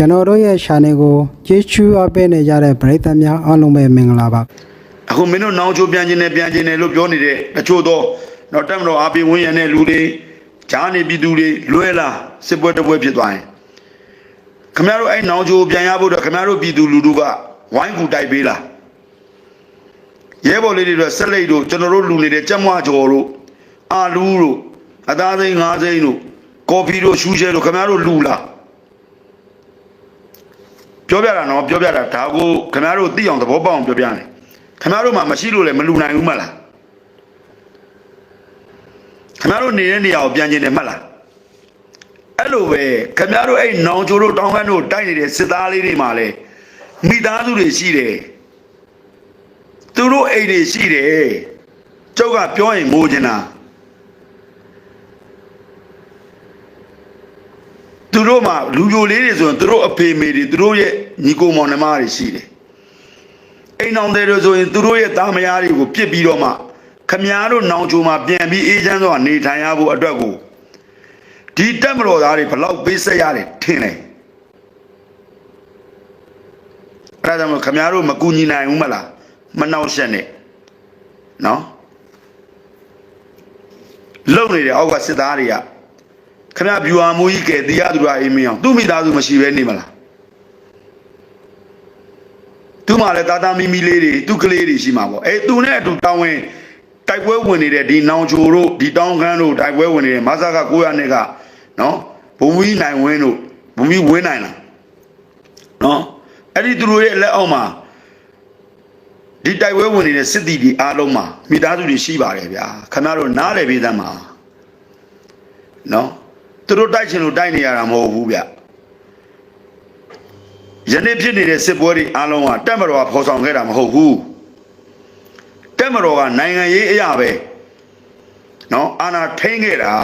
ကျွန်တော်တို့ရဲ့ channel ကိုကြည့်ချူအပ်ပေးနေကြတဲ့ပရိသတ်များအားလုံးပဲမင်္ဂလာပါအခုမင်းတို့နောင်ချိုပြန်ခြင်းနဲ့ပြန်ခြင်းနဲ့လို့ပြောနေတဲ့တချို့တော့တော့တက်မတော်အာပီဝင်းရံတဲ့လူတွေဂျားနေပြည်သူတွေလွဲလာစစ်ပွဲတစ်ပွဲဖြစ်သွားရင်ခမရတို့အဲ့နောင်ချိုပြန်ရဖို့တော့ခမရတို့ပြည်သူလူထုကဝိုင်းကူတိုက်ပေးလားရဲဘော်လေးတွေတော့ဆက်လက်တို့ကျွန်တော်တို့လူနေတဲ့ကြက်မွားကျော်တို့အာလူတို့အသားသိန်း၅သိန်းတို့ကော်ဖီတို့ရှူးရှဲတို့ခမရတို့လူလား ပြောပြတာနော်ပြောပြတာဒါကိုခမရတို့သိအောင်သဘောပေါက်အောင်ပြောပြနေခမရတို့မှမရှိလို့လည်းမလူနိုင်ဘူးမလားခမရတို့နေတဲ့နေရာကိုပြန်ကျင်တယ်မှတ်လားအဲ့လိုပဲခမရတို့အဲ့နောင်ချိုတို့တောင်းခမ်းတို့တိုက်နေတဲ့စစ်သားလေးတွေမှလည်းမိသားစုတွေရှိတယ်သူတို့အိမ်တွေရှိတယ်ကျုပ်ကပြောရင်မိုးချင်တာ သူတို့မှလူပြိုလေးတွေဆိုရင်သူတို့အဖေမေတွေသူတို့ရဲ့ညီကိုမောင်နှမတွေရှိတယ်အိမ်အောင်တွေဆိုရင်သူတို့ရဲ့သားမယားတွေကိုပြစ်ပြီးတော့မှခမည်းတော်နောင်ချိုမှာပြန်ပြီးအေးချမ်းစွာနေထိုင်ရဖို့အတွက်ကိုဒီတက်မတော်သားတွေဘလောက်ပေးဆက်ရတယ်ထင်တယ်အဲ့ဒါကြောင့်မို့ခမည်းတော်မကူညီနိုင်ဘူးမလားမနှောက်ရှက်နဲ့နော်လုံနေတယ်အောက်ကစစ်သားတွေက ခမည်းဗျူဟာမူကြီးကဲတရားသူရအေးမင်းအောင်သူ့မိသားစုမရှိဘဲနေမလားသူ့မှာလည်းတာတာမီမီလေးတွေသူ့ကလေးတွေရှိမှာပေါ့အဲသူနဲ့အတူတောင်းဝင်တိုက်ပွဲဝင်နေတဲ့ဒီနောင်ချိုတို့ဒီတောင်းခမ်းတို့တိုက်ပွဲဝင်နေတဲ့မဆာက900နဲ့ကနော်ဘုံမီနိုင်ဝင်းတို့ဘုံမီဝင်းနိုင်လားနော်အဲ့ဒီသူတို့ရဲ့လက်အောက်မှာဒီတိုက်ပွဲဝင်နေတဲ့စစ်တီဒီအားလုံးမှာမိသားစုတွေရှိပါတယ်ဗျာခင်ဗျားတို့နားလည်ပေးသမ်းပါနော် သူတို့တိုက်ချင်လို့တိုက်နေရတာမဟုတ်ဘူးဗျယနေ့ဖြစ်နေတဲ့စစ်ပွဲတွေအားလုံးကတက်မတော်ကဖော်ဆောင်ခဲ့တာမဟုတ်ဘူးတက်မတော်ကနိုင်ငံရေးအရာပဲနော်အာဏာထိန်းခဲ့တာ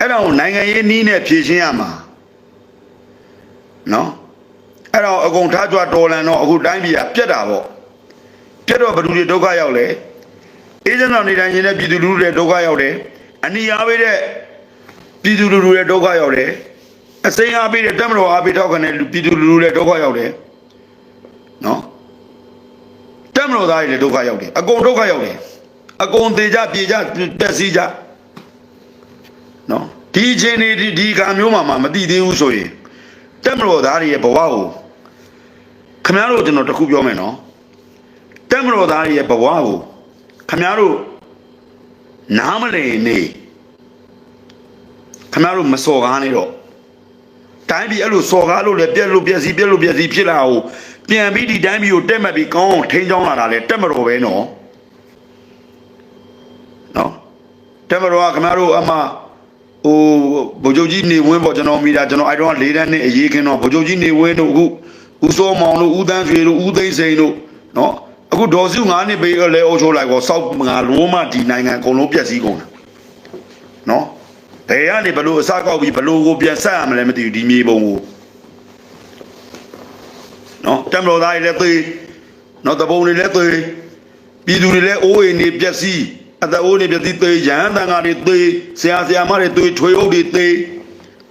အဲ့ဒါကိုနိုင်ငံရေးနီးနဲ့ဖြည့်ရှင်းရမှာနော်အဲ့တော့အကုန်ထားကြွတော်လန်တော့အခုတိုင်းပြည်ကပြက်တာပေါ့ပြက်တော့ဘယ်သူတွေဒုက္ခရောက်လဲအေးစံတော်နေတိုင်းရင်းတဲ့ပြည်သူလူထုတွေဒုက္ခရောက်တယ်အနီအားပေးတဲ့ ပြည်သူလူထုတွေဒုက္ခရောက်တယ်အစိမ်းအားပေးတဲ့တက်မတော်အားပေးထောက်ခံတဲ့ပြည်သူလူထုတွေဒုက္ခရောက်တယ်နော်တက်မတော်သားတွေလည်းဒုက္ခရောက်တယ်အကုန်ဒုက္ခရောက်တယ်အကုန်သေးကြပြေကြတက်စီကြနော်ဒီအချိန်ဒီဒီကံမျိုးမှာမသိသေးဘူးဆိုရင်တက်မတော်သားတွေရဲ့ဘဝကိုခမရတို့ကျွန်တော်တခုပြောမယ်နော်တက်မတော်သားတွေရဲ့ဘဝကိုခမရတို့နားမလည်နေ ခမရတို့မစော်ကားနေတော့တိုင်းပြည်အဲ့လိုစော်ကားလို့လည်းပြက်လို့ပြက်စီပြက်လို့ပြက်စီဖြစ်လာအောင်ပြန်ပြီးဒီတိုင်းပြည်ကိုတက်မှတ်ပြီးကောင်းအောင်ထိန်းချောင်းလာတာလေတက်မတော်ပဲနော်နော်တက်မတော်ကခမရတို့အမဟိုဗိုလ်ချုပ်ကြီးနေဝင်းပေါ့ကျွန်တော်မိတာကျွန်တော်အဲ့တော့၄တန်းနဲ့အရေးခင်းတော့ဗိုလ်ချုပ်ကြီးနေဝင်းတို့အခုဦးစောမောင်တို့ဦးတန်းရွှေတို့ဦးသိန်းစိန်တို့နော်အခုဒေါ်စု9နှစ်ပေးလဲအုပ်ချုပ်လိုက်ကောစောက်ငါလုံးမဒီနိုင်ငံအကုန်လုံးပြက်စီးကုန်တာနော် ဘယ်ကနေဘလို့အစကောက်ပြီးဘလို့ကိုပြန်ဆက်ရမလဲမသိဘူးဒီမြေပုံကိုနော်တမတော်သားတွေလည်းသေးနော်တပုံတွေလည်းသေးပြည်သူတွေလည်းအိုးအိမ်တွေပြက်စီးအသက်အိုးတွေပြက်စီးသေးရဟန်းတန်ဃာတွေသေးဆရာဆရာမတွေသေးထွေအုပ်တွေသေး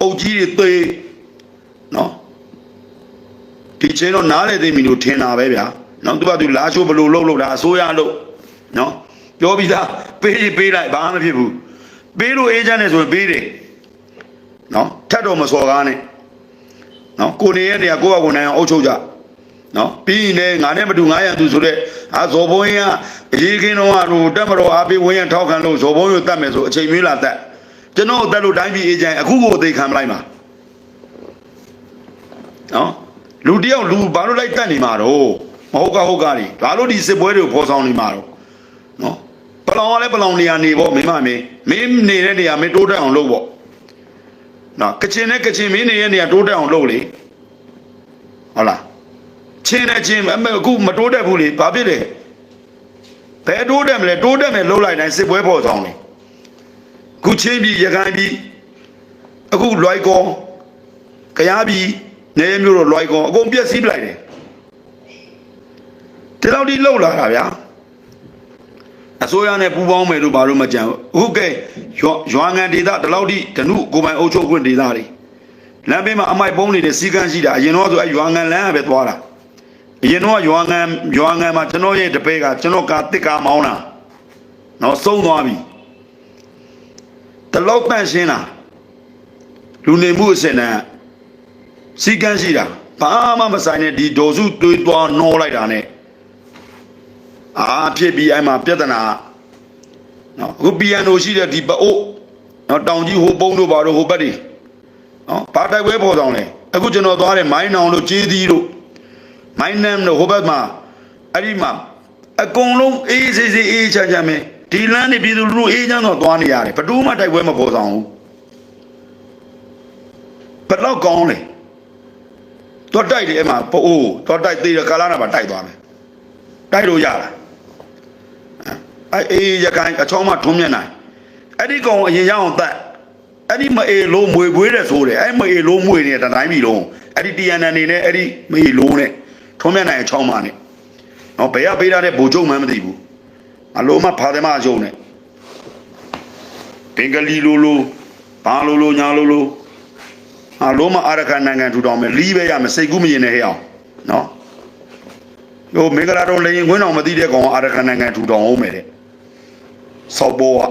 အုပ်ကြီးတွေသေးနော်ဒီချင်းတော့နားလေသိပြီလို့ထင်တာပဲဗျာနော်သူကသူလာချိုးဘလို့လှုပ်လှုပ်တာအစိုးရလှုပ်နော်ပြောပြီးသားပေးရင်ပေးလိုက်ဘာမှမဖြစ်ဘူး ပေးလို့အေးချမ်းနေဆိုရင်ပေးတယ်နော်ထက်တော့မစော်ကားနဲ့နော်ကိုနေရဲ့တရားကိုယ့်အကူနိုင်အောင်အုပ်ချုပ်ကြနော်ပြီးရင်လည်းငါနဲ့မတူ900သူဆိုတဲ့အာဇော်ဘုံရင်ကအရေးခင်းတော့ဟိုတက်မတော်အားပေးဝင်းရထောက်ခံလို့ဇော်ဘုံရတတ်မယ်ဆိုအချိန်မီးလာတတ်ကျွန်တော်တက်လို့တိုင်းပြည်အေးချမ်းအခုကိုအသေးခံမလိုက်ပါနော်လူတယောက်လူဘာလို့လိုက်တက်နေမှာတော့မဟုတ်ကဟုတ်ကားတွေဘာလို့ဒီစစ်ပွဲတွေကိုဖော်ဆောင်နေမှာတော့နော် ပလောင်ကလည်းပလောင်နေရာနေပေါ့မင်းမမင်းမင်းနေတဲ့နေရာမင်းတိုးတက်အောင်လုပ်ပေါ့နော်ကချင်နဲ့ကချင်မင်းနေတဲ့နေရာတိုးတက်အောင်လုပ်လေဟုတ်လားချင်းနဲ့ချင်းအမေအခုမတိုးတက်ဘူးလေဘာဖြစ်လဲဘယ်တိုးတက်မလဲတိုးတက်မယ်လှုပ်လိုက်တိုင်းစစ်ပွဲပေါ်ဆောင်တယ်ခုချင်းပြီးရခိုင်ပြီးအခုလွိုက်ကောကရားပြီးနေမျိုးတော့လွိုက်ကောအကုန်ပြက်စီးပလိုက်တယ်ဒီလောက်ဒီလှုပ်လာတာဗျာ အစိုးရနဲ့ပူးပေါင်းမယ်လို့ဘာလို့မကြံဘူးအခုကဲရွာရွာငံဒေသဒီလောက်ဒီဓနုကိုပိုင်အုပ်ချုပ်ခွင့်ဒေသတွေလမ်းဘေးမှာအမိုက်ပုံးနေတဲ့စီကန်းရှိတာအရင်တော့ဆိုအဲရွာငံလမ်းကပဲသွားတာအရင်တော့ရွာငံရွာငံမှာကျွန်တော်ရဲ့တပည့်ကကျွန်တော်ကာတစ်ကာမောင်းတာနော်ဆုံးသွားပြီတလောက်ပန့်ရှင်းတာလူနေမှုအစင်နဲ့စီကန်းရှိတာဘာမှမဆိုင်တဲ့ဒီဒေါ်စုတွေးသွားနှောလိုက်တာ ਨੇ အာဖြစ်ပြီးအဲ့မှာပြဿနာနော်အခုပီယန်နိုရှိတဲ့ဒီပအိုးနော်တောင်ကြီးဟိုပုံးတို့ဘာတို့ဟိုဘက်တွေနော်ဘာတိုက်ပွဲပေါ်ဆောင်လဲအခုကျွန်တော်သွားတယ်မိုင်းနောင်တို့ကျေးသီးတို့မိုင်းနမ်တို့ဟိုဘက်မှာအဲ့ဒီမှာအကုန်လုံးအေးစေးစေးအေးချမ်းချမ်းပဲဒီလမ်းနေပြည်သူလူထုအေးချမ်းတော့သွားနေရတယ်ဘယ်သူမှတိုက်ပွဲမပေါ်ဆောင်ဘူးဘယ်တော့ကောင်းလဲတော့တိုက်တယ်အဲ့မှာပိုးတော့တိုက်သေးတယ်ကာလာနာပါတိုက်သွားမယ်တိုက်လို့ရလား အဲ့အေးရခိုင်အချောင်းမထွံးမြက်နိုင်အဲ့ဒီကောင်အရင်ရအောင်တတ်အဲ့ဒီမအေးလုံးမွေပွေးတဲ့ဆိုတယ်အဲ့မအေးလုံးမွေနေတဲ့တိုင်းပြည်လုံးအဲ့ဒီ TNN နေနဲ့အဲ့ဒီမအေးလုံးနဲ့ထွံးမြက်နိုင်အချောင်းမနဲ့နော်ဘယ်ကပေးထားတဲ့ဘူကျုံမှမသိဘူးအလုံးမဖာတယ်မအကျုံနဲ့ဘင်္ဂလီလိုလိုဘာလိုလိုညာလိုလိုအလုံးမအာရကန်နိုင်ငံထူထောင်မယ်လီးပဲရမယ်စိတ်ကူးမရင်နဲ့ဟဲ့အောင်နော်ဟိုမင်္ဂလာတော်လေရင်ခွင်းတော်မသိတဲ့ကောင်ကအာရကန်နိုင်ငံထူထောင်အောင်မယ်တဲ့ စောက်ပေါ်က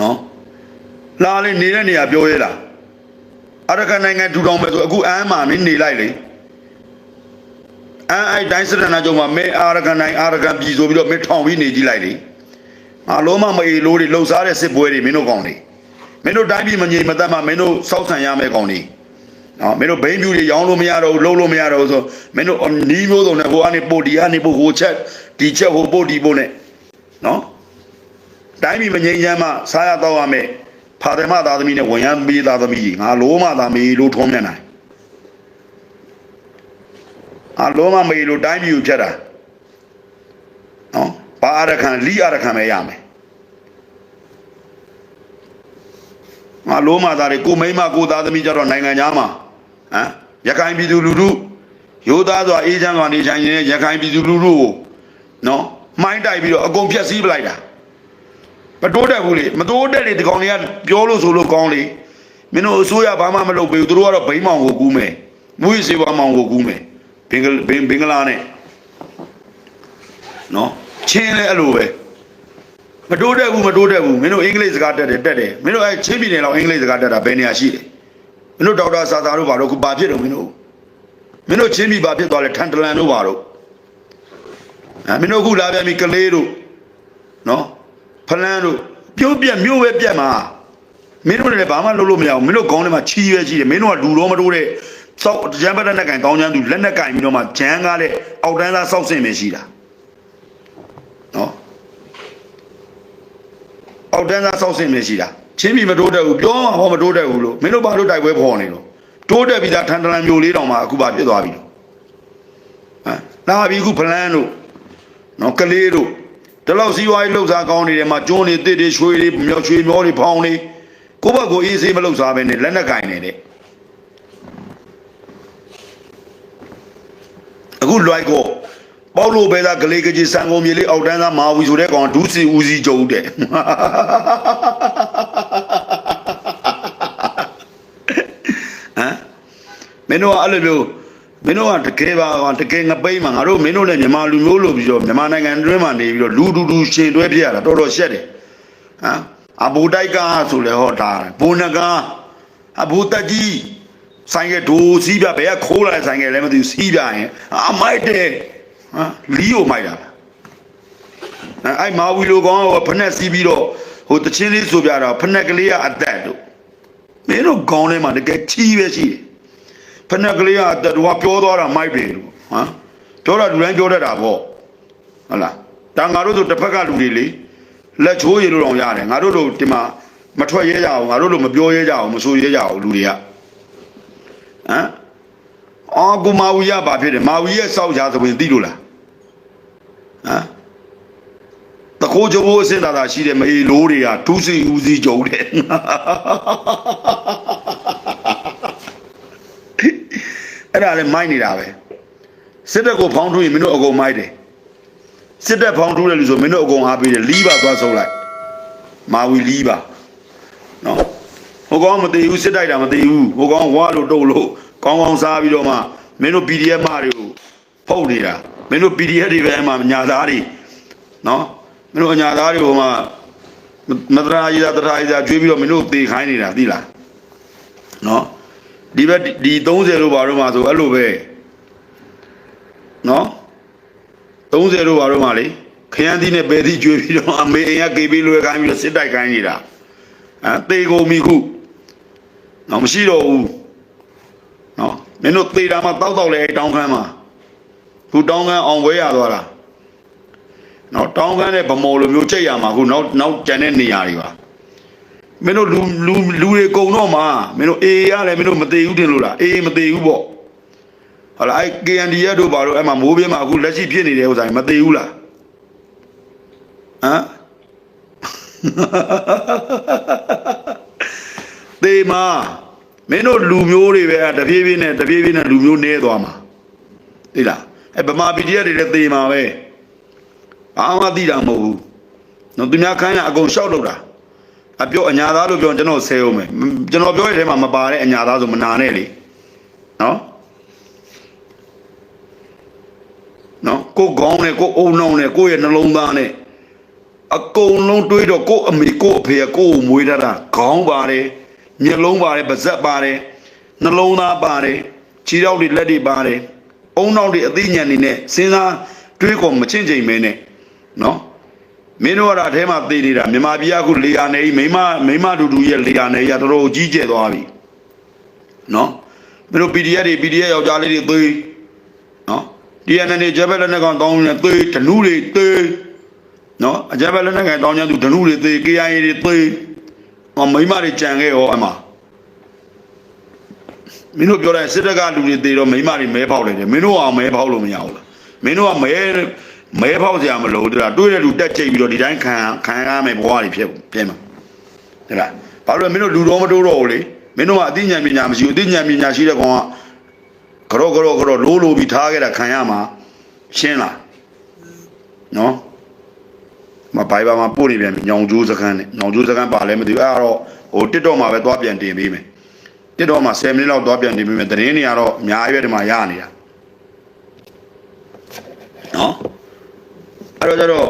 နော်လာလေနေတဲ့နေရာပြောရဲလားအရကန်နိုင်ငံထူထောင်မယ်ဆိုအခုအမ်းမှာမင်းနေလိုက်လေအမ်းအဲ့တိုင်းစရနာကြုံမှာမဲအာရကန်နိုင်ငံအာရကန်ပြည်ဆိုပြီးတော့မင်းထောင်ပြီးနေကြည့်လိုက်လေအလုံးမမအေလို့တွေလှုပ်ရှားတဲ့စစ်ပွဲတွေမင်းတို့ကောင်းနေမင်းတို့တိုင်းပြည်မငြိမ်မသက်မှမင်းတို့စောက်ဆန်ရမယ်ကောင်းနေနော်မင်းတို့ဘိန်းပြူတွေရောင်းလို့မရတော့ဘူးလှုပ်လို့မရတော့ဘူးဆိုမင်းတို့နီးမျိုးစုံနဲ့ဟိုကနေပို့ဒီကနေပို့ဟိုချက်ဒီချက်ဟိုပို့ဒီပို့နဲ့နော် တိုင်းပြည်မငြိမ်းချမ်းမှစားရတော့ရမယ်ဖာတယ်မသားသမီးနဲ့ဝန်ရမ်းပေးသားသမီးကြီးငါလိုမသားမေလို့ထုံးမြတ်နိုင်အာလိုမမေလို့တိုင်းပြည်ကိုဖြတ်တာနော်ဘာအရခံလီအရခံပဲရမယ်ငါလိုမသားတွေကိုမိမကိုသားသမီးကြတော့နိုင်ငံသားမှာဟမ်ရခိုင်ပြည်သူလူထုရိုးသားစွာအေးချမ်းစွာနေထိုင်နေတဲ့ရခိုင်ပြည်သူလူထုကိုနော်မှိုင်းတိုက်ပြီးတော့အကုန်ဖျက်ဆီးပလိုက်တာ မတိုးတက်ဘူးလေမတိုးတက်လေဒီကောင်တွေကပြောလို့ဆိုလို့ကောင်းလေမင်းတို့အစိုးရဘာမှမလုပ်ပေးဘူးသူတို့ကတော့ဘိန်းမောင်ကိုကူးမယ်မွေးစေပါမောင်ကိုကူးမယ်ဘင်္ဂဘင်ဘင်္ဂလားနဲ့နော်ချင်းလဲအဲ့လိုပဲမတိုးတက်ဘူးမတိုးတက်ဘူးမင်းတို့အင်္ဂလိပ်စကားတက်တယ်တက်တယ်မင်းတို့အဲ့ချင်းပြည်နယ်လောက်အင်္ဂလိပ်စကားတက်တာဘယ်နေရာရှိလဲမင်းတို့ဒေါက်တာစာသာတို့ဘာလို့ခုဘာဖြစ်တော့မင်းတို့မင်းတို့ချင်းပြည်ဘာဖြစ်သွားလဲထန်တလန်တို့ဘာတို့အဲမင်းတို့ခုလာပြန်ပြီကလေးတို့နော် ဖလန်းတို့ပြုတ်ပြက်မြို့ပဲပြက်မှာမင်းတို့လည်းဘာမှလုပ်လို့မရဘူးမင်းတို့ခေါင်းထဲမှာချီးပဲရှိတယ်မင်းတို့ကလူတော့မတိုးတဲ့စောက်ဂျမ်ဘတ်နဲ့ကန်ကောင်းချမ်းသူလက်နဲ့ကန်ပြီးတော့မှဂျမ်းကားတဲ့အောက်တန်းသားစောက်စင်ပဲရှိတာနော်အောက်တန်းသားစောက်စင်ပဲရှိတာချင်းပြီမတိုးတက်ဘူးပြောမှာဟောမတိုးတက်ဘူးလို့မင်းတို့ဘာလို့တိုက်ပွဲဖော်နေလို့တိုးတက်ပြီးသားထန်တလန်မျိုးလေးတောင်မှအခုပါဖြစ်သွားပြီလို့ဟမ်လာပြီအခုဖလန်းတို့နော်ကလေးတို့ ဒီလောက်စီးပွားရေးလှုပ်ရှားကောင်းနေတယ်မှာကျွန်းနေတစ်တွေရွှေတွေမြောက်ရွှေမျောတွေဖောင်းနေကိုယ့်ဘက်ကိုအေးဆေးမလှုပ်ရှားပဲနဲ့လက်နဲ့ကင်နေတဲ့အခုလွိုက်ကိုပေါလို့ပဲသားဂလေးကကြီးစံကုန်မြေလေးအောက်တန်းသားမာဝီဆိုတဲ့ကောင်ဒူးစီဦးစီးကြုံတဲ့ဟမ်မင်းတို့ကအဲ့လိုမျိုး မင်းတို့ကတကယ်ပါကွာတကယ်ငပိမ့်မှာငါတို့မင်းတို့နဲ့မြန်မာလူမျိုးလို့ပြီးတော့မြန်မာနိုင်ငံတွင်းမှာနေပြီးတော့လူတူတူရှင်တွဲပြရတာတော်တော်ရှက်တယ်ဟမ်အဘူတိုက်ကားဆိုလေဟောတာဘုံနကအဘူတက်ကြီးဆိုင်ကဒိုစီးပြဘယ်ကခိုးလာတဲ့ဆိုင်ကလည်းမသိဘူးစီးပြရင်အမိုက်တယ်ဟမ်လီယိုမိုက်တာအဲ့အဲ့မာဝီလိုကောင်ကဖက်နဲ့စီးပြီးတော့ဟိုတချင်းလေးဆိုပြတာဖက်နဲ့ကလေးကအသက်တို့မင်းတို့ခေါင်းထဲမှာတကယ်ချီးပဲရှိတယ် ဖက်နှက်ကလေးကတူကပြောသွားတာမိုက်တယ်လို့ဟမ်ပြောတာလူတိုင်းပြောတတ်တာပေါ့ဟုတ်လားဒါငါတို့ဆိုတစ်ဖက်ကလူတွေလေလက်ချိုးရလို့တော့ရတယ်ငါတို့တို့ဒီမှာမထွက်ရဲကြအောင်ငါတို့တို့မပြောရဲကြအောင်မဆိုရဲကြအောင်လူတွေကဟမ်အော်ကူမာဝီရဘာဖြစ်တယ်မာဝီရဲ့စောက်ကြဆိုရင်သိလို့လားဟမ်တခိုးချိုးဖို့အစင်သာသာရှိတယ်မေလိုးတွေကဒုစီဦးစီးကြုံတယ် အဲ့ဒါလည်းမိုက်နေတာပဲစစ်တပ်ကိုဖောင်းထွင်းရင်မင်းတို့အကုန်မိုက်တယ်စစ်တပ်ဖောင်းထွင်းတယ်လို့ဆိုမင်းတို့အကုန်အားပေးတယ်လီးပါသွားဆုံးလိုက်မာဝီလီးပါနော်ဟိုဟိုကောင်မသေးဘူးစစ်တိုက်တာမသေးဘူးဟိုကောင်ဝါလို့တုတ်လို့ကောင်းကောင်းစားပြီးတော့မှမင်းတို့ PDF မတွေကိုဖုတ်နေတာမင်းတို့ PDF တွေပဲအမှညာသားတွေနော်မင်းတို့အညာသားတွေဟိုမှာမတရာကြီးတာတရာကြီးတာကျွေးပြီးတော့မင်းတို့သေခိုင်းနေတာသိလားနော် ဒီဘက်ဒီ30လို့ပါတော့မှာဆိုအဲ့လိုပဲနော်30လို့ပါတော့မှာလေခရမ်းသီးနဲ့ပဲသီးကျွေးပြီးတော့အမေအိမ်ကကေပြီးလွယ်ခိုင်းပြီးတော့စစ်တိုက်ခိုင်းနေတာအဲသေကုန်ပြီခုနော်မရှိတော့ဘူးနော်မင်းတို့သေတာမှတောက်တောက်လဲအဲ့တောင်းခမ်းမှာခုတောင်းခမ်းအောင်ပွဲရသွားတာနော်တောင်းခမ်းနဲ့ဗမော်လိုမျိုးကြိတ်ရမှာခုနောက်နောက်ကျန်တဲ့နေရာတွေပါ မင်းတို့လူလူလူတွေကုံတော့မှာမင်းတို့အေးရလဲမင်းတို့မသေးဘူးတင်လို့လားအေးမသေးဘူးပေါ့ဟုတ်လားအဲ့ KND ရတို့ဘာလို့အဲ့မှာမိုးပြင်းမှာအခုလက်ရှိဖြစ်နေတဲ့ဥစ္စာမသေးဘူးလားဟမ်သေမာမင်းတို့လူမျိုးတွေပဲတပြေးပြေးနဲ့တပြေးပြေးနဲ့လူမျိုးနေသွားမှာသိလားအဲဗမာပြည်တွေလည်းသေမာပဲဘာမှသိတာမဟုတ်ဘူးနော်သူများခိုင်းရအကုန်ရှောက်လို့တာ အပြောအညာသားလို့ပြောကျွန်တော်ဆဲအောင်မယ်ကျွန်တော်ပြောရတဲ့ထဲမှာမပါတဲ့အညာသားဆိုမနာနဲ့လေနော်နော်ကိုကောင်းနဲ့ကိုအုံနှောင်းနဲ့ကိုရဲ့နှလုံးသားနဲ့အကုန်လုံးတွေးတော့ကိုအမေကိုအဖေကကိုကိုမွေးထားတာခေါင်းပါတယ်မျက်လုံးပါတယ်ပါးစပ်ပါတယ်နှလုံးသားပါတယ်ခြေထောက်တွေလက်တွေပါတယ်အုံနှောင်းတွေအသိဉာဏ်တွေနဲ့စဉ်းစားတွေးခေါ်မချင့်ချိန်မဲနဲ့နော် မင်းတို့ကအဲ့အထဲမှာသိနေတာမြန်မာပြည်ကခုလေယာနေကြီးမိမမိမတူတူရဲ့လေယာနေကြီးကတော်တော်ကြီးကျယ်သွားပြီနော်မင်းတို့ PDF တွေ PDF ယောက်ျားလေးတွေသွေးနော် DNA ဂျက်ဘက်လက်နဲ့ကောင်တောင်းနေသွေးဓနုတွေသွေးနော်အဂျက်ဘက်လက်နဲ့ကောင်တောင်းနေသူဓနုတွေသွေး KIA တွေသွေးဟောမိမတွေကြံခဲ့ရောအမှမင်းတို့ပြောတဲ့စစ်တပ်ကလူတွေသေးတော့မိမတွေမဲပေါက်လိုက်တယ်မင်းတို့အောင်မဲပေါက်လို့မရဘူးလားမင်းတို့ကမဲ မဲပေါက်စရာမလိုတလားတွေးတဲ့လူတက်ချိတ်ပြီးတော့ဒီတိုင်းခံခံရမယ်ဘဝတွေဖြစ်ဖြစ်မှာဟုတ်လားဘာလို့လဲမင်းတို့လူတော်မတိုးတော့ဘူးလေမင်းတို့ကအသိဉာဏ်ပညာမရှိဘူးအသိဉာဏ်ပညာရှိတဲ့ကောင်ကကြောကြောကြောလိုးလိုပြီးထားခဲ့တာခံရမှာရှင်းလားနော်မဘိုင်ဘာမှာပို့နေပြန်ပြီညောင်ကျိုးစခန်းနဲ့ညောင်ကျိုးစခန်းပါလဲမသိဘူးအဲ့ဒါတော့ဟိုတစ်တော့မှာပဲသွားပြန်တင်ပေးမယ်တစ်တော့မှာ10မိနစ်လောက်သွားပြန်တင်ပေးမယ်တရင်နေရတော့အများကြီးပဲဒီမှာရနေတာနော် အဲ့တော့ကျတော့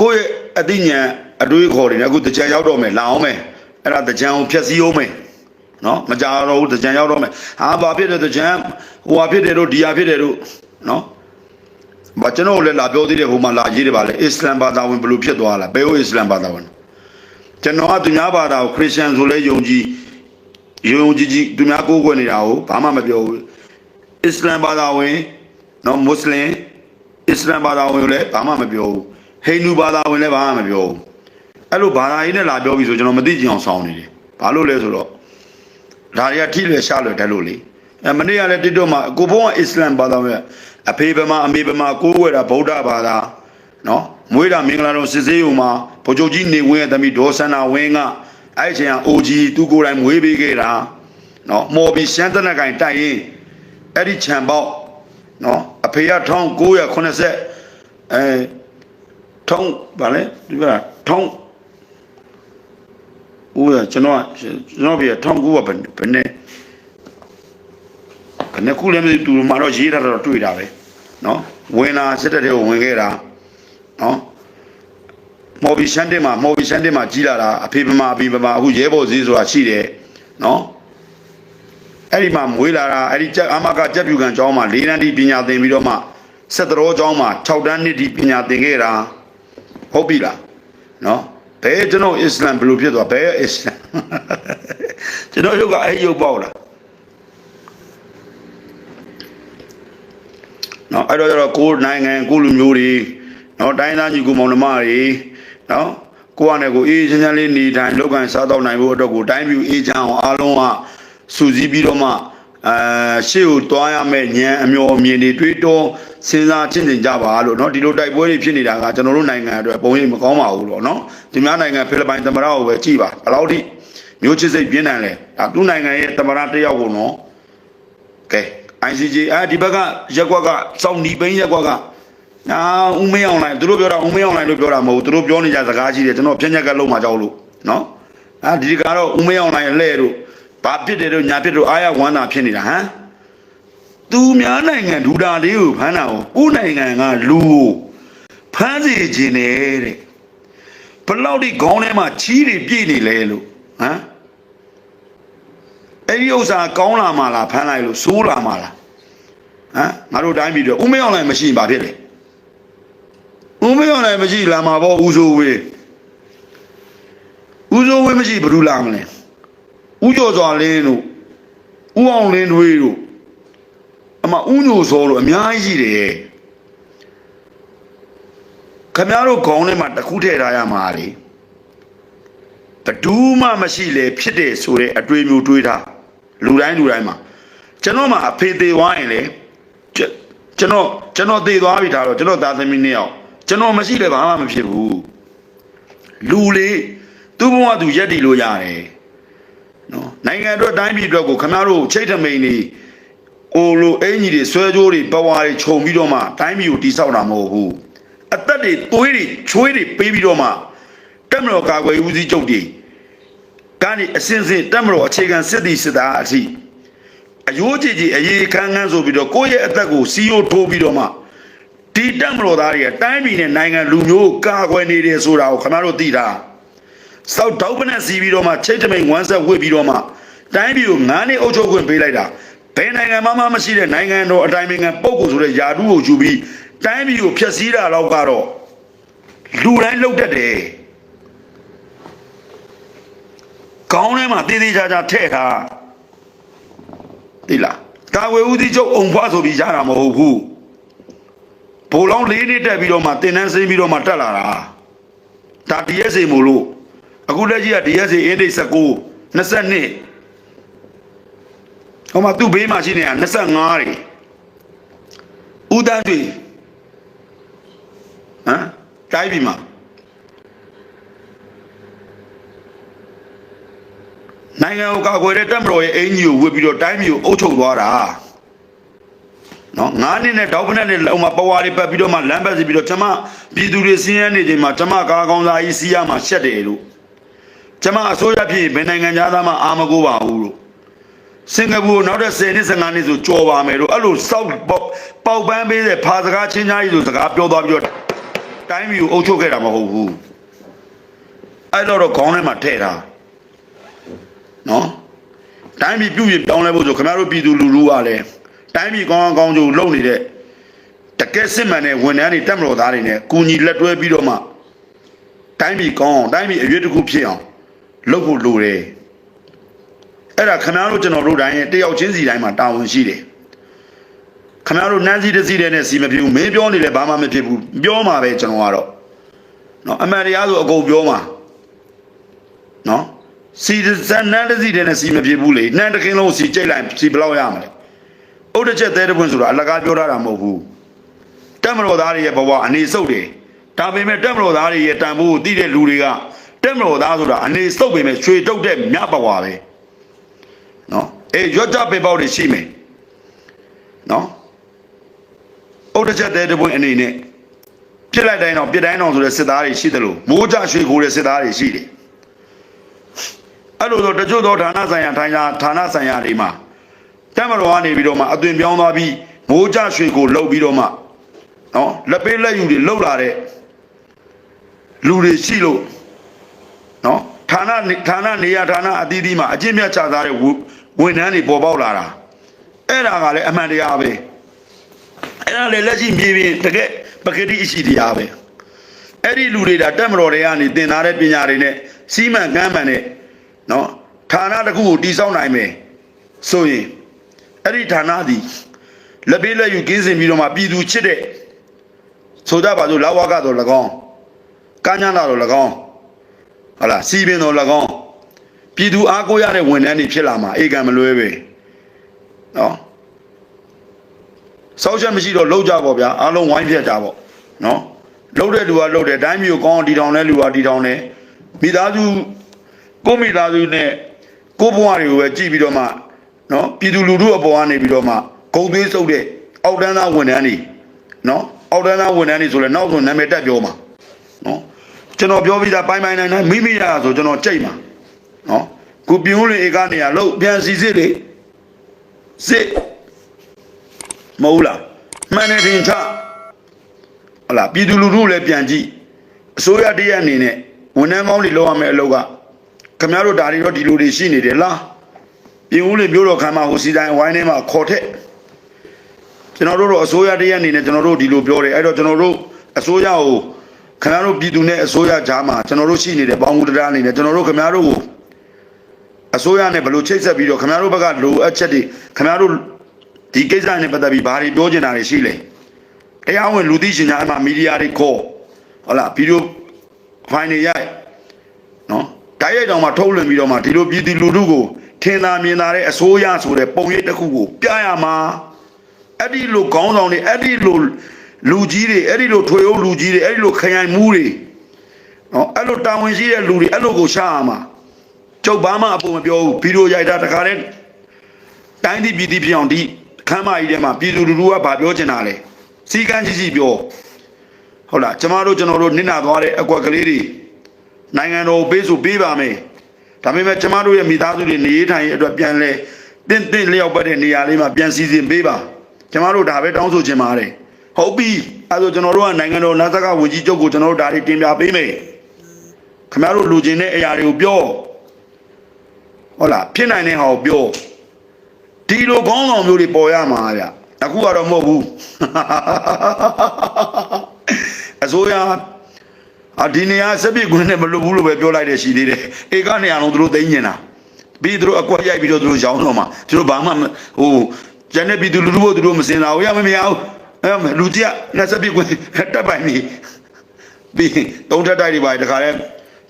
ကိုယ့်ရဲ့အသိဉာဏ်အတွေးခေါ်တွေနဲ့အခုတကြံရောက်တော့မယ်လာအောင်မယ်အဲ့ဒါတကြံကိုဖြည့်ဆည်းအောင်မယ်နော်မကြတော့ဘူးတကြံရောက်တော့မယ်ဟာဘာဖြစ်တယ်တကြံဟိုဟာဖြစ်တယ်တို့ဒီဟာဖြစ်တယ်တို့နော်ဘာကျွန်တော်လည်းလာပြောသေးတယ်ဟိုမှာလာရေးတယ်ပါလေအစ္စလမ်ဘာသာဝင်ဘယ်လိုဖြစ်သွားလားဘယ်ဟိုအစ္စလမ်ဘာသာဝင်ကျွန်တော်ကသူများဘာသာကိုခရစ်ယာန်ဆိုလဲယုံကြည်ယုံကြည်ကြည်သူများကိုးကွယ်နေတာကိုဘာမှမပြောဘူးအစ္စလမ်ဘာသာဝင်နော်မွတ်စလင် အစ္စလမ်ဘာသာဝင်လည်းဘာမှမပြောဘူးဟိန္ဒူဘာသာဝင်လည်းဘာမှမပြောဘူးအဲ့လိုဘာသာရေးနဲ့လာပြောပြီးဆိုကျွန်တော်မသိကြအောင်ဆောင်းနေတယ်ဘာလို့လဲဆိုတော့ဒါတွေကထိလွယ်ရှားလွယ်တယ်လို့လေအဲမနေ့ကလည်းတစ်တော့မှကိုဘုန်းကအစ္စလမ်ဘာသာဝင်အဖေဗမာအမေဗမာကိုးကွယ်တာဗုဒ္ဓဘာသာနော်မွေးတာမင်္ဂလာတော်စစ်စေးုံမှာဘုချုပ်ကြီးနေဝင်းရဲ့သမီးဒေါ်ဆန္နာဝင်းကအဲ့ချိန်ကအိုကြီးသူကိုယ်တိုင်မွေးပေးခဲ့တာနော်မော်ပြီးရှမ်းတနက်ကင်တိုက်ရင်အဲ့ဒီခြံပေါက် နော်အဖေက1980အဲထုံးဗာလဲဒီကထုံးဦးရကျွန်တော်ကကျွန်တော်ပြ1900ဘယ်ဘယ်နဲ့ဘယ်နဲ့ခုလည်းမသိသူမှတော့ရေးတာတော့တွေ့တာပဲနော်ဝင်လာစစ်တပ်တွေကိုဝင်ခဲ့တာနော်မော်ဘီရှန်တင်မှာမော်ဘီရှန်တင်မှာကြီးလာတာအဖေပမာအဖေပမာအခုရဲဘော်စည်းဆိုတာရှိတယ်နော် အဲ့ဒီမှာမွေးလာတာအဲ့ဒီအမကကြက်ပြူကန်ကျောင်းမှာ၄တန်းတိပညာသင်ပြီးတော့မှဆက်တော်ကျောင်းမှာ6တန်းနှစ်တိပညာသင်ခဲ့တာဟုတ်ပြီလားနော်ဘယ်ကျွန်တော်အစ္စလမ်ဘယ်လိုဖြစ်သွားဘယ်အစ္စလမ်ကျွန်တော်ရုပ်ကအဲ့ရုပ်ပေါ့လားနော်အဲ့တော့ကျတော့ကိုယ်နိုင်ငံကိုယ်လူမျိုးတွေနော်တိုင်းသားညီကိုမောင်နှမတွေနော်ကိုယ့်အနေကိုအေးချမ်းချမ်းလေးနေထိုင်လောက်ကန်စားတော့နိုင်ဖို့အတွက်ကိုတိုင်းပြည်အေးချမ်းအောင်အားလုံးက စူးစီးပြီးတော့မှအဲရှေ့ကိုတွားရမယ့်ဉာဏ်အမျှော်အမြင်တွေတွေးတောစဉ်းစားချင့်ချိန်ကြပါလို့เนาะဒီလိုတိုက်ပွဲတွေဖြစ်နေတာကကျွန်တော်တို့နိုင်ငံအတွက်ပုံရိပ်မကောင်းပါဘူးတော့เนาะဒီများနိုင်ငံဖိလစ်ပိုင်သမ္မတကိုပဲကြည်ပါဘယ်လောက်ထိမျိုးချစ်စိတ်ပြင်းထန်လဲဒါသူ့နိုင်ငံရဲ့သမ္မတတစ်ယောက်ကိုနော်ကဲ ICJ အဲဒီဘက်ကရက်ကွက်ကစောင်းနီပိန်းရက်ကွက်ကအာဦးမင်းအောင်လိုက်သူတို့ပြောတာဦးမင်းအောင်လိုက်လို့ပြောတာမဟုတ်ဘူးသူတို့ပြောနေကြစကားရှိတယ်ကျွန်တော်ဖြန့်ညက်ကလုံးမှာကြောက်လို့နော် အာဒီကတော့ဦးမင်းအောင်နိုင်လှဲ့တို့ ဘာဖြစ်တယ်တို့ညာဖြစ်တို့အာရဝမ်းသာဖြစ်နေတာဟမ်သူများနိုင်ငံဒူတာလေးကိုဖမ်းတာကိုဦးနိုင်ငံကလူကိုဖမ်းစီခြင်းနဲ့တဲ့ဘလောက်ဒီခေါင်းထဲမှာချီးတွေပြည့်နေလဲလို့ဟမ်အဲ့ဒီဥစ္စာကောင်းလာမှလားဖမ်းလိုက်လို့ဆိုးလာမှလားဟမ်ငါတို့တိုင်းပြည်တော့ဦးမင်းအောင်နိုင်မရှိရင်ဘာဖြစ်လဲဦးမင်းအောင်နိုင်မရှိလာမှာပေါ့ဦးစိုးဝေးဦးစိုးဝင်းမရှိဘယ်သူလာမလဲ ဦးကျော်စွာလင်းတို့ဦးအောင်လင်းတွေတို့အမဦးညိုစောတို့အများကြီးရှိတယ်ခမရတို့ခေါင်းထဲမှာတစ်ခုထည့်ထားရမှာလေဘဒူးမှမရှိလေဖြစ်တယ်ဆိုတဲ့အတွေ့မျိုးတွေးထားလူတိုင်းလူတိုင်းမှာကျွန်တော်မှအဖေသေးသွားရင်လေကျွန်ကျွန်တော်ကျွန်တော်သေသွားပြီဒါတော့ကျွန်တော်သားသမီးနှစ်ယောက်ကျွန်တော်မရှိလည်းဘာမှမဖြစ်ဘူးလူလေသူ့ဘဝသူရက်တည်လို့ရတယ် နော်နိုင်ငံအတွက်တိုင်းပြည်အတွက်ကိုခမရတို့ချိတ်ထမိန်နေအိုလိုအင်ကြီးတွေဆွဲကြိုးတွေပဝါတွေခြုံပြီးတော့မှတိုင်းပြည်ကိုတိဆောက်တာမဟုတ်ဘူးအသက်တွေသွေးတွေချွေးတွေပေးပြီးတော့မှတက်မတော်ကာကွယ်ဦးစီးချုပ်တွေကနေအစင်စင်တက်မတော်အခြေခံစစ်တီစစ်သားအထိအယိုးကြည်ကြည်အရေးခန်းခန်းဆိုပြီးတော့ကိုယ့်ရဲ့အသက်ကိုစီးရိုးထိုးပြီးတော့မှဒီတက်မတော်သားတွေကတိုင်းပြည်နဲ့နိုင်ငံလူမျိုးကိုကာကွယ်နေတယ်ဆိုတာကိုခင်ဗျားတို့သိတာ စောက်တောက်ပနဲ့စီးပြီးတော့မှချိတ်တမိန်ဝမ်းဆက်ဝစ်ပြီးတော့မှတိုင်းပြည်ကိုငါးနှစ်အုပ်ချုပ်ခွင့်ပေးလိုက်တာဘယ်နိုင်ငံမှမရှိတဲ့နိုင်ငံတော်အတိုင်းအမြံပုဂ္ဂိုလ်ဆိုတဲ့ယာတုကိုယူပြီးတိုင်းပြည်ကိုဖျက်ဆီးတာတော့ကတော့လူတိုင်းလှုပ်တတ်တယ်ကောင်းထဲမှာတည်တည်ချာချာထည့်ထားသိလားကာဝေဦးစီးချုပ်အုံဖွားဆိုပြီးရတာမဟုတ်ဘူးဘိုလ်လောင်းလေးနှစ်တက်ပြီးတော့မှတင်တန်းဆင်းပြီးတော့မှတက်လာတာဒါ DSA မို့လို့ အခုလက်ကြီးက DSA အင်းဒိတ်19 22ဟောမှာသူ့ဘေးမှာရှိနေတာ25တွေဦးတန်းတွေဟမ်တိုင်းပြည်မှာနိုင်ငံကိုကာကွယ်တဲ့တပ်မတော်ရဲ့အင်ကြီးကိုဝစ်ပြီးတော့တိုင်းပြည်ကိုအုပ်ချုပ်သွားတာနော်ငါးနှစ်နဲ့တောက်ဖက်နဲ့လုံမှာပဝါတွေပတ်ပြီးတော့မှလမ်းပတ်စီပြီးတော့ကျမပြည်သူတွေစင်းရဲနေချိန်မှာကျမကားကောင်းစားကြီးစီးရမှာရှက်တယ်လို့ ကျမအစိုးရဖြစ်ဘယ်နိုင်ငံသားမှအာမကိုပါဘူးလို့စင်ကာပူနောက်တဲ့10နှစ်15နှစ်ဆိုကြော်ပါမယ်လို့အဲ့လိုစောက်ပေါက်ပေါက်ပန်းပေးတဲ့ဖာစကားချင်းချားကြီးဆိုစကားပြောသွားပြီးတော့တိုင်းပြည်ကိုအုပ်ချုပ်ခဲ့တာမဟုတ်ဘူးအဲ့တော့တော့ခေါင်းထဲမှာထည့်ထားနော်တိုင်းပြည်ပြုပြင်ပြောင်းလဲဖို့ဆိုခင်ဗျားတို့ပြည်သူလူထုကလည်းတိုင်းပြည်ကောင်းကောင်းကျိုးလုပ်နေတဲ့တကယ်စစ်မှန်တဲ့ဝန်ထမ်းတွေတက်မတော်သားတွေနဲ့ကုညီလက်တွဲပြီးတော့မှတိုင်းပြည်ကောင်းအောင်တိုင်းပြည်အရွေးတစ်ခုဖြစ်အောင် လုပ်ဖို့လိုတယ်အဲ့ဒါခင်ဗျားတို့ကျွန်တော်တို့တိုင်းရဲ့တယောက်ချင်းစီတိုင်းမှာတာဝန်ရှိတယ်ခင်ဗျားတို့နန်းစီတစ်စီတဲ့နဲ့စီမဖြစ်ဘူးမင်းပြောနေလဲဘာမှမဖြစ်ဘူးပြောမှာပဲကျွန်တော်ကတော့နော်အမှန်တရားဆိုအကုန်ပြောမှာနော်စီစနန်းတစ်စီတဲ့နဲ့စီမဖြစ်ဘူးလေနှမ်းတစ်ခင်းလုံးစီကြိတ်လိုက်စီဘယ်လောက်ရမလဲဥဒ္ဒချက်သေးတဲ့ပွင့်ဆိုတာအလကားပြောထားတာမဟုတ်ဘူးတက်မတော်သားတွေရဲ့ဘဝအနေဆုပ်တယ်ဒါပေမဲ့တက်မတော်သားတွေရဲ့တန်ဖိုးကိုသိတဲ့လူတွေက တက်မတော်သားဆိုတာအနေဆုပ်ပေမဲ့ရွှေတုတ်တဲ့မြဘဝပဲနော်အေးရွက်ကြပေပေါက်တွေရှိမယ်နော်ဥဒ္ဒချက်သေးတဲ့ပွင့်အနေနဲ့ပြစ်လိုက်တိုင်းတော့ပြစ်တိုင်းတော့ဆိုတဲ့စစ်သားတွေရှိတယ်လို့မိုးကြရွှေခိုးတဲ့စစ်သားတွေရှိတယ်အဲ့လိုဆိုတချို့သောဌာနဆိုင်ရာထိုင်ရာဌာနဆိုင်ရာတွေမှာတက်မတော်ကနေပြီးတော့မှအသွင်ပြောင်းသွားပြီးမိုးကြရွှေကိုလှုပ်ပြီးတော့မှနော်လက်ပေးလက်ယူတွေလှုပ်လာတဲ့လူတွေရှိလို့ နော်ဌာနဌာနနေရာဌာနအသီးသီးမှာအကျင့်မြတ်ချသားတဲ့ဝန်ထမ်းတွေပေါ်ပေါက်လာတာအဲ့ဒါကလည်းအမှန်တရားပဲအဲ့ဒါလည်းလက်ရှိမြေပြင်တကယ်ပကတိအရှိတရားပဲအဲ့ဒီလူတွေဒါတက်မတော်တွေကနေသင်ထားတဲ့ပညာတွေနဲ့စီးမှန်ကမ်းမှန်တဲ့နော်ဌာနတစ်ခုကိုတည်ဆောက်နိုင်မယ်ဆိုရင်အဲ့ဒီဌာနသည်လက်ပေးလက်ယူကင်းစင်ပြီးတော့မှပြည်သူချစ်တဲ့ဆိုကြပါစို့လာဝကတော့၎င်းကမ်းညာလာတော့၎င်း ဟုတ်လားစီပင်တော့၎င်းပြည်သူအားကိုးရတဲ့ဝန်ထမ်းတွေဖြစ်လာမှာအေကံမလွဲပဲနော်စောက်ချက်မရှိတော့လှုပ်ကြပေါ့ဗျာအားလုံးဝိုင်းပြတ်ကြပေါ့နော်လှုပ်တဲ့လူကလှုပ်တယ်တိုင်းမျိုးကောင်းတီထောင်တဲ့လူကတီထောင်တယ်မိသားစုကိုယ့်မိသားစုနဲ့ကိုယ့်ဘဝတွေကိုပဲကြည့်ပြီးတော့မှနော်ပြည်သူလူထုအပေါ်ကနေပြီးတော့မှဂုံသွေးစုပ်တဲ့အောက်တန်းသားဝန်ထမ်းတွေနော်အောက်တန်းသားဝန်ထမ်းတွေဆိုလဲနောက်ဆိုနာမည်တက်ပြောမှာနော် ကျွန်တော်ပြောပြီးသားပိုင်းပိုင်းနိုင်နိုင်မိမိရဆိုကျွန်တော်ကြိတ်မှာနော်ခုပြင်းဦးလင်ဧကနေရလို့ပြန်စီစစ်လေစစ်မဟုတ်လားမှန်တယ်ထင်ချဟလာပြည်သူလူထုလည်းပြန်ကြည့်အစိုးရတရက်အနေနဲ့ဝန်ထမ်းကောင်းတွေလောက်ရမယ့်အလုပ်ကခင်ဗျားတို့ဒါတွေတော့ဒီလိုတွေရှိနေတယ်လားပြင်းဦးလင်မျိုးတော်ခံမှာဟိုစီတိုင်းဝိုင်းထဲမှာခေါ်ထက်ကျွန်တော်တို့တော့အစိုးရတရက်အနေနဲ့ကျွန်တော်တို့ဒီလိုပြောတယ်အဲ့တော့ကျွန်တော်တို့အစိုးရကို ခင်ဗျားတို့ပြည်သူနဲ့အစိုးရကြားမှာကျွန်တော်တို့ရှိနေတဲ့ပေါင်းမှုတရားအနေနဲ့ကျွန်တော်တို့ခင်ဗျားတို့ကိုအစိုးရနဲ့ဘယ်လိုချိတ်ဆက်ပြီးတော့ခင်ဗျားတို့ဘက်ကလိုအပ်ချက်တွေခင်ဗျားတို့ဒီကိစ္စနဲ့ပတ်သက်ပြီးဘာတွေပြောချင်တာတွေရှိလဲတရားဝင်လူသိရှင်များအမှမီဒီယာတွေခေါ်ဟုတ်လားဗီဒီယိုဖိုင်တွေရိုက်နော်တိုက်ရိုက်တောင်မှထုတ်လွှင့်ပြီးတော့မှဒီလိုပြည်သူလူထုကိုထင်သာမြင်သာတဲ့အစိုးရဆိုတဲ့ပုံရိပ်တစ်ခုကိုပြရမှာအဲ့ဒီလိုခေါင်းဆောင်တွေအဲ့ဒီလို လူကြီးတွေအဲ့ဒီလိုထွေအုပ်လူကြီးတွေအဲ့ဒီလိုခရိုင်မူးတွေနော်အဲ့လိုတာဝန်ရှိတဲ့လူတွေအဲ့လိုကိုရှာရမှာကျုပ်ဘာမှအပေါ်မပြောဘူးဗီဒီယိုရိုက်တာတခါတည်းတိုင်းပြည်ပြည်ပြည်အောင်ဒီခမ်းမကြီးထဲမှာပြည်သူလူထုကဗာပြောချင်တာလေစီကန်းကြီးကြီးပြောဟုတ်လားကျမတို့ကျွန်တော်တို့နစ်နာသွားတဲ့အကွက်ကလေးတွေနိုင်ငံတော်ကိုပေးဆိုပေးပါမယ်ဒါပေမဲ့ကျမတို့ရဲ့မိသားစုတွေနေထိုင်ရေးအတွက်ပြန်လဲတင့်တင့်လျောက်ပတ်တဲ့နေရာလေးမှာပြန်စီစဉ်ပေးပါကျမတို့ဒါပဲတောင်းဆိုချင်ပါတယ် ဟုတ်ပြီအဲဆိုကျွန်တော်တို့ကနိုင်ငံတော်နာဇကဝန်ကြီးချုပ်ကိုကျွန်တော်တို့ဒါတွေတင်ပြပေးမယ်ခင်ဗျားတို့လူချင်းတဲ့အရာတွေကိုပြောဟုတ်လားဖြစ်နိုင်တဲ့ဟာကိုပြောဒီလိုခေါင်းဆောင်မျိုးတွေပေါ်ရမှာဗျအခုကတော့မဟုတ်ဘူးအစိုးရအဒီနေရာစပစ်ကွင်းနဲ့မလွတ်ဘူးလို့ပဲပြောလိုက်တယ်ရှိသေးတယ်ဧကနေအောင်သူတို့သိညင်တာပြီးသူတို့အကွက်ရိုက်ပြီးတော့သူတို့ရောင်းတော့မှာသူတို့ဘာမှဟိုကျန်တဲ့ပြည်သူလူထုကိုသူတို့မစင်တာဟိုရမမရ အောင်အဲလူကြီးကလက်စပစ်ကွင်းတက်ပိုင်နေပြီးတုံးထက်တိုက်တွေပါတခါလဲ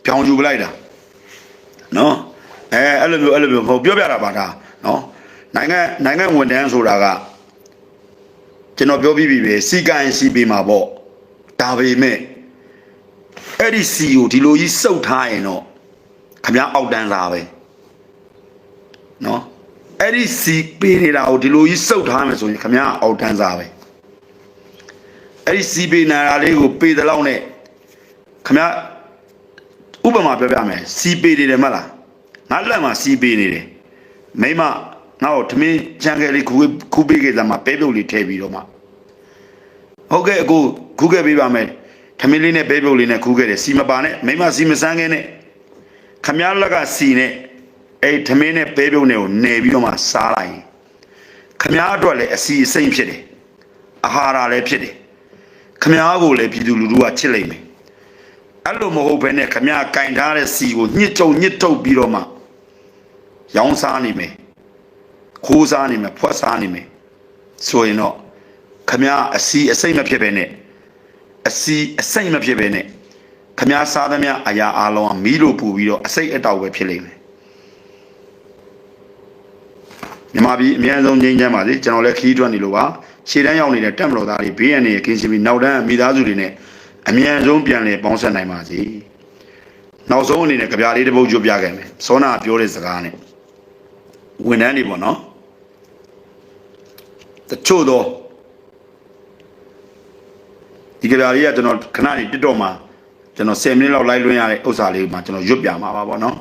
ဖြောင်ယူပလိုက်တာနော်အဲအဲ့လိုမျိုးအဲ့လိုမျိုးဟိုပြောပြတာပါဒါနော်နိုင်ငံနိုင်ငံဝန်ထမ်းဆိုတာကကျွန်တော်ပြောပြီးပြီပဲစီကံစီပေးမှာပေါ့ဒါပေမဲ့အဲ့ဒီစီကိုဒီလိုကြီးစုပ်ထားရင်တော့ခမအောက်တန်းစားပဲနော်အဲ့ဒီစီပေးနေတာကိုဒီလိုကြီးစုပ်ထားမယ်ဆိုရင်ခမအောက်တန်းစားပဲ အဲ့ဒီစီပေးနာတာလေးကိုပေးတဲ့လောက်နဲ့ခမဥပမာပြောပြမယ်စီပေးနေတယ်မလားငါလက်မှာစီပေးနေတယ်မိမငါ့ကိုထမင်းချမ်းခဲလေးခူခူပေးခဲ့သမှာပဲပြုတ်လေးထည့်ပြီးတော့မှဟုတ်ကဲ့အခုခူးခဲ့ပေးပါမယ်ထမင်းလေးနဲ့ပဲပြုတ်လေးနဲ့ခူးခဲ့တယ်စီမပါနဲ့မိမစီမစမ်းခဲနဲ့ခမလက်ကစီနဲ့အဲ့ထမင်းနဲ့ပဲပြုတ်နဲ့ကိုနေပြီးတော့မှစားလိုက်ရင်ခမအတွက်လည်းအစီအစိမ့်ဖြစ်တယ်အာဟာရလည်းဖြစ်တယ် ခမကိုလည်းပြည်သူလူထုကချစ်လိုက်မယ်အဲ့လိုမဟုတ်ဘဲနဲ့ခမကင်ထားတဲ့စီကိုညှစ်ကြုံညှစ်ထုတ်ပြီးတော့မှရောင်းစားနေမယ်ခိုးစားနေမယ်ဖွက်စားနေမယ်ဆိုရင်တော့ခမအစီအစိမ့်မဖြစ်ပဲနဲ့အစီအစိမ့်မဖြစ်ပဲနဲ့ခမစားသမျှအရာအလုံးကမီးလို့ပူပြီးတော့အစိတ်အတောက်ပဲဖြစ်လိမ့်မယ်မြန်မာပြည်အများဆုံးငြိမ်းချမ်းပါစေကျွန်တော်လည်းခီးထွက်နေလို့ပါ ခြေတန်းရောက်နေတဲ့တက်မတော်သားတွေဘေးရန်နေကင်းရှင်းပြီးနောက်တန်းမိသားစုတွေနဲ့အမြန်ဆုံးပြန်လည်ပေါင်းဆက်နိုင်ပါစေနောက်ဆုံးအနေနဲ့ကြပြလေးတစ်ပုဒ်ကြိုပြခဲ့မယ်စောနာပြောတဲ့စကားနဲ့ဝန်ထမ်းတွေပေါ့နော်တချို့တော့ဒီကြပြလေးကကျွန်တော်ခဏလေးတစ်တော့မှာကျွန်တော်10မိနစ်လောက်လိုက်လွှင့်ရတဲ့ဥစ္စာလေးမှာကျွန်တော်ရွတ်ပြမှာပါပေါ့နော်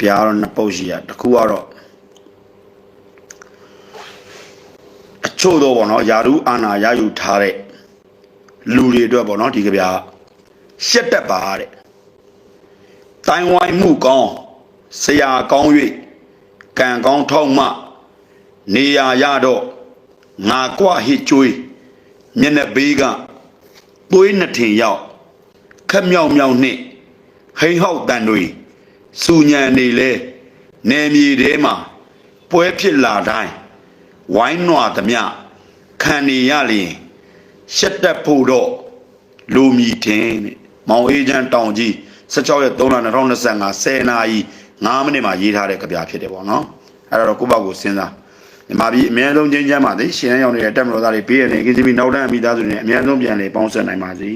ပြတော့နှစ်ပုတ်ရှိရတစ်ခုကတော့အချို့တော့ပေါ့နော်ယာရုအာနာရယူထားတဲ့လူတွေအတွက်ပေါ့နော်ဒီကြပြရှက်တက်ပါတဲ့တိုင်ဝိုင်းမှုကောင်းဆရာကောင်း၍ကံကောင်းထောက်မှ နေရာရတော့ငါကွဟစ်ကျွေးမျက်နှာဘေးကသွေးနှစ်ထင်ရောက်ခက်မြောက်မြောက်နှင့်ဟိန်ဟောက်တန်တွေ စူညံနေလဲနေမြေထဲမှာပွဲဖြစ်လာတိုင်းဝိုင်းနွားသမျှခံနေရလျင်ရှက်တက်ဖို့တော့လူမီထင်တဲ့မောင်အေးချမ်းတောင်ကြီး16ရက်3လ2025 10နာရီ9မိနစ်မှာရေးထားတဲ့ကြပြဖြစ်တယ်ပေါ့နော်အဲ့တော့ကိုယ့်ဘောက်ကိုစဉ်းစားမြန်မာပြည်အများဆုံးချင်းချမ်းပါသည်ရှင်ရန်ရောက်နေတဲ့တက်မတော်သားတွေဘေးရနေကင်းစီပြီးနောက်တန်းမိသားစုတွေနဲ့အများဆုံးပြန်လေပေါင်းဆက်နိုင်ပါစေ